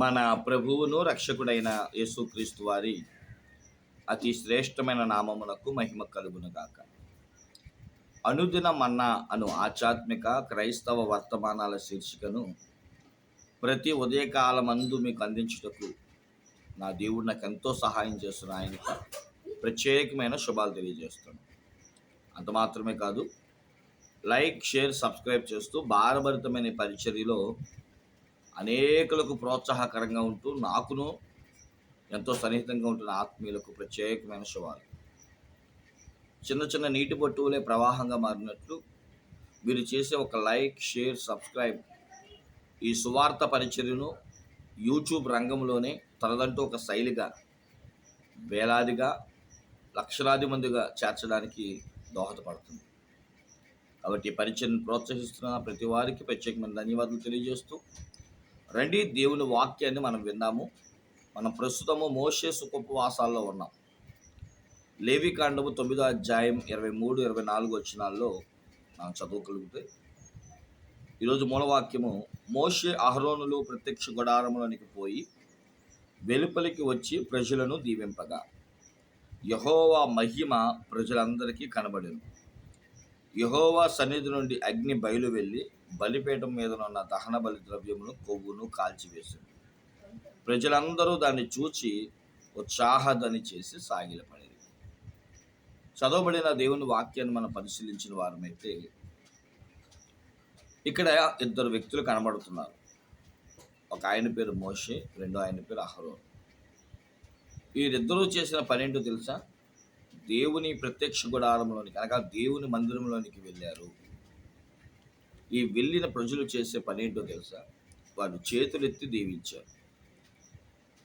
మన ప్రభువును రక్షకుడైన యేసుక్రీస్తు వారి అతి శ్రేష్టమైన నామమునకు మహిమ కలుగునుగాక. అనుదిన మన్నా అను ఆధ్యాత్మిక క్రైస్తవ వర్తమానాల శీర్షికను ప్రతి ఉదయకాలమందు మీకు అందించుటకు నా దేవుడు నాకు ఎంతో సహాయం చేస్తున్న ఆయనకు ప్రత్యేకమైన శుభాలు తెలియజేస్తాను అంత మాత్రమే కాదు లైక్ షేర్ సబ్స్క్రైబ్ చేస్తూ భారభరితమైన పరిచర్యలో అనేకులకు ప్రోత్సాహకరంగా ఉంటూ నాకును ఎంతో సన్నిహితంగా ఉంటున్న ఆత్మీయులకు ప్రత్యేకమైన శుభాలు. చిన్న చిన్న నీటి బొట్టువులే ప్రవాహంగా మారినట్లు మీరు చేసే ఒక లైక్ షేర్ సబ్స్క్రైబ్ ఈ సువార్త పరిచర్యను యూట్యూబ్ రంగంలోనే తనదంటూ ఒక శైలిగా వేలాదిగా లక్షలాది మందిగా చేర్చడానికి దోహదపడుతుంది. కాబట్టి ఈ పరిచయను ప్రోత్సహిస్తున్న ప్రతి వారికి ప్రత్యేకమైన ధన్యవాదాలు తెలియజేస్తూ రండి దేవుని వాక్యాన్ని మనం విన్నాము. మనం ప్రస్తుతము మోషే సుఖోపవాసాల్లో ఉన్నాం. లేవికాండము తొమ్మిదో అధ్యాయం ఇరవై మూడు ఇరవై నాలుగు వచ్చినాల్లో మనం చదువుకలిగితే ఈరోజు మూలవాక్యము మోషే అహరోనులు ప్రత్యక్ష గుడారంలోనికి పోయి వెలుపలికి వచ్చి ప్రజలను దీవింపగా. యహోవా మహిమ ప్రజలందరికీ కనబడింది యహోవా సన్నిధి నుండి అగ్ని బయలు వెళ్ళి బలిపీఠం మీద ఉన్న దహన బలి ద్రవ్యమును కొవ్వును కాల్చివేసింది. ప్రజలందరూ దాన్ని చూచి ఉత్సాహదని చేసి సాగిలపడేది చదవబడిన దేవుని వాక్యాన్ని మనం పరిశీలించిన వారమైతే ఇక్కడ ఇద్దరు వ్యక్తులు కనబడుతున్నారు. ఒక ఆయన పేరు మోషే రెండో ఆయన పేరు అహరో వీరిద్దరూ చేసిన పని ఏంటో తెలుసా? దేవుని ప్రత్యక్ష గుడారంలోనికి అనగా దేవుని మందిరంలోనికి వెళ్ళారు. ఈ వెళ్ళిన ప్రజలు చేసే పని ఏంటో తెలుసా? వారు చేతులెత్తి దీవించారు.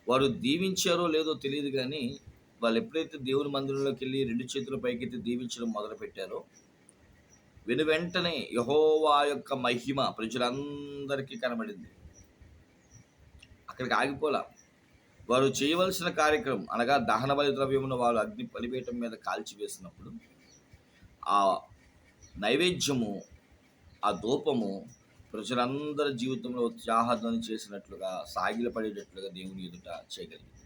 వారు దీవించారో లేదో తెలియదు కానీ వాళ్ళు ఎప్పుడైతే దేవుని మందిరంలోకి వెళ్ళి రెండు చేతుల పైకెత్తి దీవించడం మొదలుపెట్టారో వెను వెంటనే యహోవా యొక్క మహిమ ప్రజలందరికీ కనబడింది. అక్కడికి ఆగిపోలా. వారు చేయవలసిన కార్యక్రమం అనగా దహన బలి ద్రవ్యమును వారు అగ్ని బలిపీఠం మీద కాల్చివేసినప్పుడు ఆ నైవేద్యము ఆ ధూపము ప్రజలందరి జీవితంలో ఉత్సాహధ్వని చేసినట్లుగా సాగిలపడేటట్లుగా దేవుని ఎదుట చేయగలిగింది.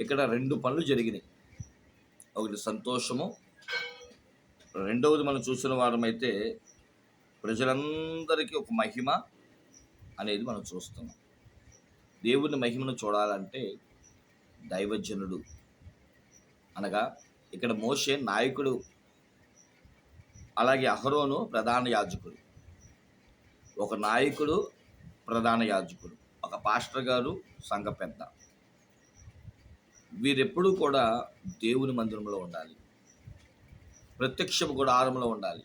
ఇక్కడ రెండు పనులు జరిగినాయి. ఒకటి సంతోషము రెండవది మనం చూసిన వారమైతే ప్రజలందరికీ ఒక మహిమ అనేది మనం చూస్తున్నాం. దేవుని మహిమను చూడాలంటే దైవజనుడు అనగా ఇక్కడ మోషే నాయకుడు అలాగే అహరోను ప్రధాన యాజకుడు. ఒక నాయకుడు ప్రధాన యాజకుడు. ఒక పాస్టర్ గారు సంఘ పెద్ద. వీరెప్పుడూ కూడా దేవుని మందిరంలో ఉండాలి. ప్రత్యక్షపు గుడారంలో ఉండాలి.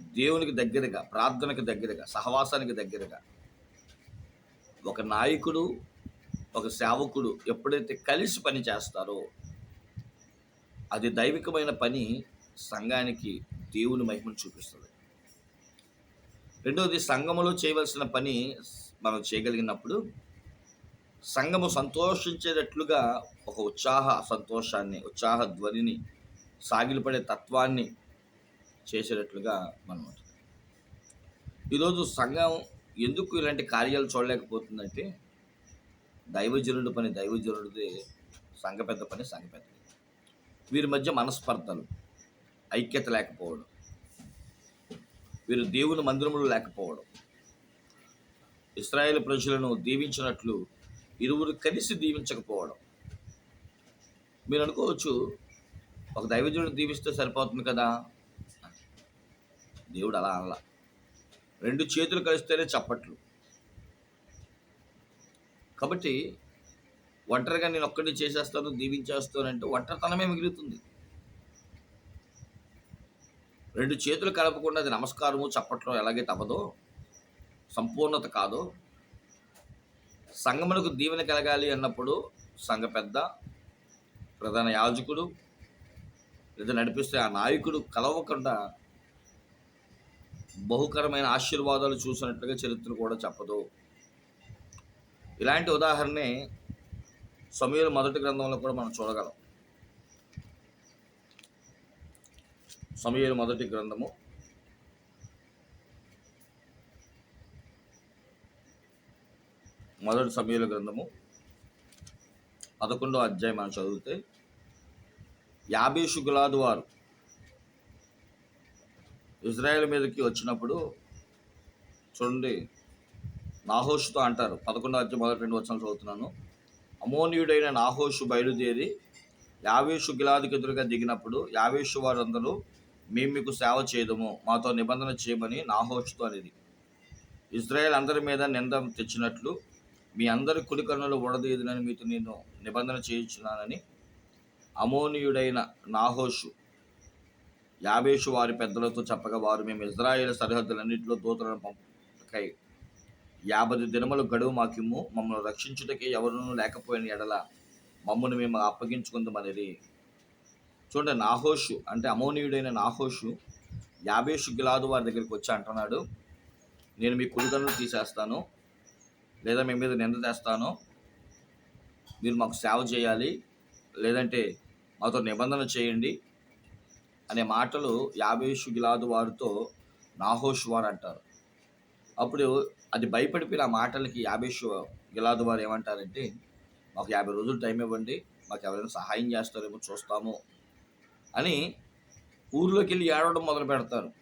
దేవునికి దగ్గరగా ప్రార్థనకి దగ్గరగా సహవాసానికి దగ్గరగా. ఒక నాయకుడు ఒక సేవకుడు ఎప్పుడైతే కలిసి పని చేస్తారో అది దైవికమైన పని సంఘానికి దేవుని మహిమను చూపిస్తుంది. రెండవది సంఘములో చేయవలసిన పని మనం చేయగలిగినప్పుడు సంఘము సంతోషించేటట్లుగా ఒక ఉత్సాహ సంతోషాన్ని ఉత్సాహ ధ్వనిని సాగిలపడే తత్వాన్ని చేసేటట్లుగా మనం ఈరోజు సంఘం ఎందుకు ఇలాంటి కార్యాలు చూడలేకపోతుందంటే దైవజనుడి పని దైవజనుడిదే సంఘ పెద్ద పని సంఘ పెద్దది వీరి మధ్య మనస్పర్ధలు ఐక్యత లేకపోవడం వీరు దేవుని మందిరములు లేకపోవడం ఇస్రాయేల్ ప్రజలను దీవించినట్లు ఇరువురు కలిసి దీవించకపోవడం. మీరు అనుకోవచ్చు ఒక దైవజనుడు దీవిస్తే సరిపోతుంది కదా? దేవుడు అలా అనలా. రెండు చేతులు కలిస్తేనే చప్పట్లు. కాబట్టి ఒంటరిగా నేను ఒక్కడిని చేసేస్తాను దీవించేస్తాను అంటే ఒంటరితనమే మిగులుతుంది. రెండు చేతులు కలపకుండా అది నమస్కారము చప్పట్లో ఎలాగే తప్పదో సంపూర్ణత కాదో సంగమునకు దీవెన కలగాలి అన్నప్పుడు సంఘ పెద్ద ప్రధాన యాజకుడు లేదా నడిపిస్తే ఆ నాయకుడు కలవకుండా బహుకరమైన ఆశీర్వాదాలు చూసినట్లుగా చరిత్ర కూడా చెప్పదు. ఇలాంటి ఉదాహరణే సమీర మొదటి గ్రంథంలో కూడా మనం చూడగలం. సమయలు మొదటి గ్రంథము. మొదటి సమయల గ్రంథము. పదకొండో అధ్యాయం మనం చదివితే యాభై గులాదు వారు ఇజ్రాయెల్ మీదకి వచ్చినప్పుడు చూడండి నాహోషుతో అంటారు. పదకొండో అధ్యాయం మొదటి రెండు వచ్చిన చదువుతున్నాను. అమోనియుడైన నాహోషు బయలుదేరి యావేషు గిలాదికి ఎదురుగా దిగినప్పుడు యావేషు వారందరూ మేము మీకు సేవ చేయదము మాతో నిబంధన చేయమని నాహోషుతో అనేది. ఇజ్రాయెల్ అందరి మీద నింద తెచ్చినట్లు మీ అందరి కుడి ఉడదీయదునని మీతో నేను నిబంధన చేయించున్నానని అమోనియుడైన నాహోషు యాబేషు వారి పెద్దలతో చెప్పగా వారు మేము ఇజ్రాయేల్ సరిహద్దులన్నింటిలో దూతలను పంపకై యాభై దినములు గడువు మాకిమ్ము మమ్మల్ని రక్షించుటకే ఎవరునూ లేకపోయిన ఎడల మమ్మల్ని మేము అప్పగించుకుందామనేది. చూడండి నాహోషు అంటే అమోనీయుడైన నాహోషు యాబేషు గిలాదు వారి దగ్గరికి వచ్చి అంటున్నాడు. నేను మీ కుడికన్నులు తీసేస్తాను లేదా మీ మీద నింద తెస్తాను. మీరు మాకు సేవ చేయాలి లేదంటే మాతో నిబంధన చేయండి అనే మాటలు యాబేషు గిలాదు వారితో నాహోషు వారు అంటారు. అప్పుడు అది భయపడిపోయిన ఆ మాటలకి యాబేషు గిలాదు వారు ఏమంటారంటే మాకు యాభై రోజులు టైం ఇవ్వండి మాకు ఎవరైనా సహాయం చేస్తారేమో చూస్తాము. అని ఊర్లోకి వెళ్ళి ఏడవడం మొదలు పెడతారు.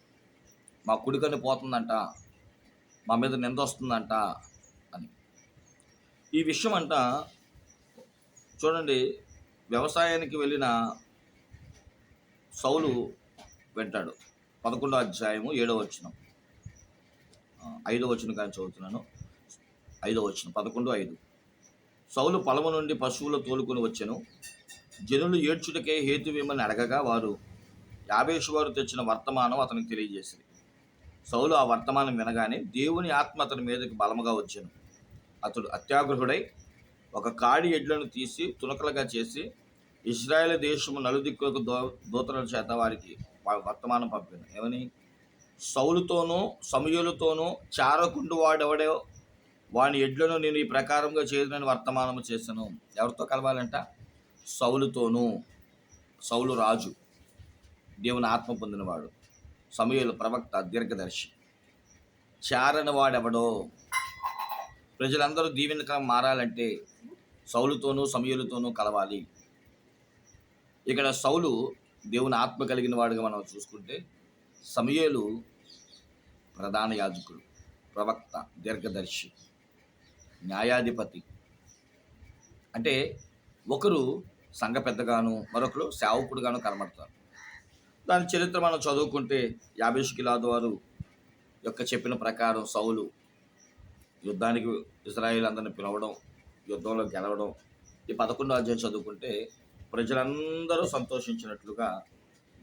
మా కుడికని పోతుందంట మా మీద నింద వస్తుందంట అని. ఈ విషయం అంట చూడండి వ్యవసాయానికి వెళ్ళిన సౌలు వింటాడు. పదకొండో అధ్యాయము ఏడో వచ్చిన ఐదో వచ్చిన కానీ చదువుతున్నాను. ఐదో వచ్చిన పదకొండు ఐదు. సౌలు పొలము నుండి పశువులు తోలుకొని వచ్చాను. జనులు ఏడ్చుటకే హేతువేమని అడగగా వారు యాభేషు వారు తెచ్చిన వర్తమానం అతనికి తెలియజేసింది. సౌలు ఆ వర్తమానం వినగానే దేవుని ఆత్మ అతని మీదకి బలముగా వచ్చాను. అతడు అత్యాగ్రహుడై ఒక కాడి ఎడ్లను తీసి తునకలుగా చేసి ఇజ్రాయేల్ దేశము నలుదిక్కులకు దో దూతల చేత వారికి వా- వర్తమానం పంపాను. ఏమని? సౌలుతోనూ సమయులతోనూ చారకుండు వాడెవడో వాని ఎడ్లను నేను ఈ ప్రకారంగా చేయదని వర్తమానము చేశాను. ఎవరితో కలవాలంట? సౌలుతోనూ సౌలు రాజు దేవుని ఆత్మ పొందినవాడు సమయలు ప్రవక్త దీర్ఘదర్శి. చారనవాడెవడో ప్రజలందరూ దీవెనగా మారాలంటే సౌలుతోనూ సమయులతోనూ కలవాలి. ఇక్కడ సౌలు దేవుని ఆత్మ కలిగిన వాడుగా మనం చూసుకుంటే సమయలు ప్రధాన యాజకుడు ప్రవక్త దీర్ఘదర్శి న్యాయాధిపతి. అంటే ఒకరు సంఘ పెద్దగాను మరొకరు సేవకుడుగాను కనబడతారు. దాని చరిత్ర మనం చదువుకుంటే యాభేష్ కిలాద్ వారు యొక్క చెప్పిన ప్రకారం సౌలు యుద్ధానికి ఇజ్రాయిల్ అందరిని పిలవడం యుద్ధంలో గెలవడం ఈ పదకొండో అధ్యాయం చదువుకుంటే ప్రజలందరూ సంతోషించినట్లుగా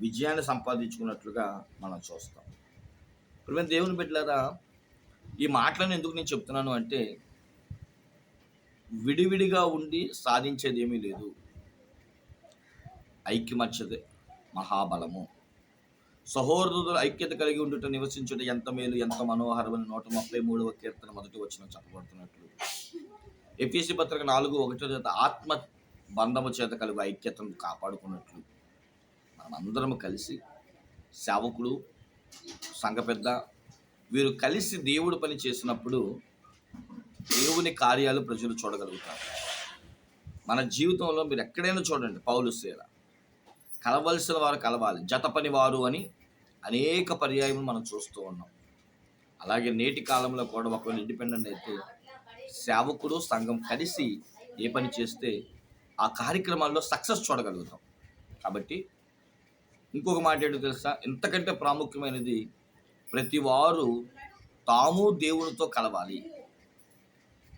విజయాన్ని సంపాదించుకున్నట్లుగా మనం చూస్తాం. ఇప్పుడు మేము దేవుని బిడ్డలారా ఈ మాటలను ఎందుకు నేను చెప్తున్నాను అంటే విడివిడిగా ఉండి సాధించేది ఏమీ లేదు. ఐక్యమత్యదే మహాబలము. సహోదరుల ఐక్యత కలిగి ఉండుట నివసించుట ఎంత మేలు ఎంత మనోహరమని నూట ముప్పై మూడవ కీర్తన మొదటి వచ్చిన చెప్పబడుతున్నట్లు. ఎపిసి పత్రిక నాలుగు ఒకటో చేత ఆత్మ బంధము చేత కలుగు ఐక్యతను కాపాడుకున్నట్లు. మనమందరం కలిసి సేవకుడు సంఘ పెద్ద వీరు కలిసి దేవుడు పని చేసినప్పుడు దేవుని కార్యాలు ప్రజలు చూడగలుగుతారు. మన జీవితంలో మీరు ఎక్కడైనా చూడండి పౌలు సేల కలవలసిన వారు కలవాలి. జత పని వారు అని అనేక పర్యాయం మనం చూస్తూ ఉన్నాం. అలాగే నేటి కాలంలో కూడా ఒకవేళ ఇండిపెండెంట్ అయితే సేవకుడు సంఘం కలిసి ఏ పని చేస్తే ఆ కార్యక్రమాల్లో సక్సెస్ చూడగలుగుతాం. కాబట్టి ఇంకొక మాట ఏంటో తెలుసా? ఇంతకంటే ప్రాముఖ్యమైనది ప్రతి వారు తాము దేవునితో కలవాలి.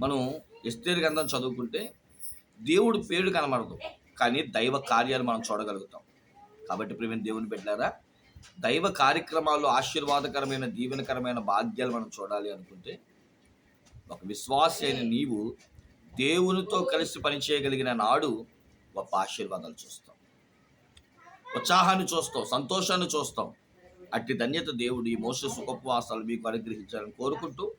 మనం ఎస్తేరు గ్రంథం చదువుకుంటే దేవుడు పేరు కనబడదు. కానీ దైవ కార్యాలు మనం చూడగలుగుతాం. కాబట్టి ప్రేమ దేవుని పెట్టారా దైవ కార్యక్రమాల్లో ఆశీర్వాదకరమైన దీవెనకరమైన భాగ్యాలు మనం చూడాలి అనుకుంటే ఒక విశ్వాసి అయిన నీవు దేవునితో కలిసి పనిచేయగలిగిన నాడు గొప్ప ఆశీర్వాదాలు చూస్తాం. ఉత్సాహాన్ని చూస్తాం సంతోషాన్ని చూస్తాం. అట్టి ధన్యత దేవుడు ఈ మోస సుఖోపవాసాలు మీకు అనుగ్రహించాలని కోరుకుంటూ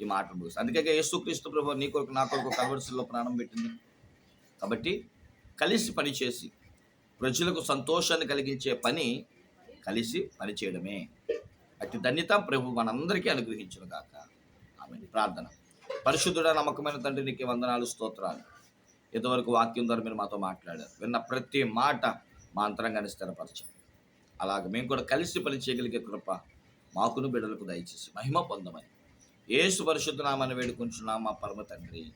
ఈ మాట ముగిస్తాను అందుకే యేసుక్రీస్తు ప్రభు నీ కొరకు నా కొరకు కలవరిశిలో ప్రాణం పెట్టింది. కాబట్టి కలిసి పనిచేసి ప్రజలకు సంతోషాన్ని కలిగించే పని కలిసి పనిచేయడమే. అతి ధన్యత ప్రభు మనందరికీ అనుగ్రహించిన గాక. ఆమె ప్రార్థన. పరిశుద్ధుడ నమ్మకమైన తండ్రి నీకు వందనాలు స్తోత్రాలు. ఇంతవరకు వాక్యం ద్వారా మీరు మాతో మాట్లాడారు. విన్న ప్రతి మాట మా అంతరంగాన్ని స్థిరపరచండి. అలాగే మేము కూడా కలిసి పని చేయగలిగే కృప మాకును బిడ్డలకు దయచేసి మహిమ పొందమని. ఏసు పరిశుద్ధనామని వేడుకుంటున్నాం మా పరమ తండ్రి.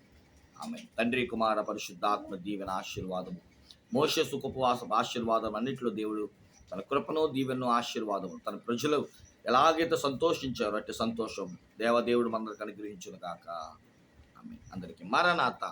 ఆమె తండ్రి కుమార పరిశుద్ధాత్మ దీవెన ఆశీర్వాదము మోస సుఖపవాస ఆశీర్వాదం అన్నింటిలో దేవుడు తన కృపను దీవెను ఆశీర్వాదం తన ప్రజలు ఎలాగైతే సంతోషించారో అట్టి సంతోషం దేవదేవుడు మనందరికి అనుగ్రహించును కాక ఆమె అందరికీ మరణాత.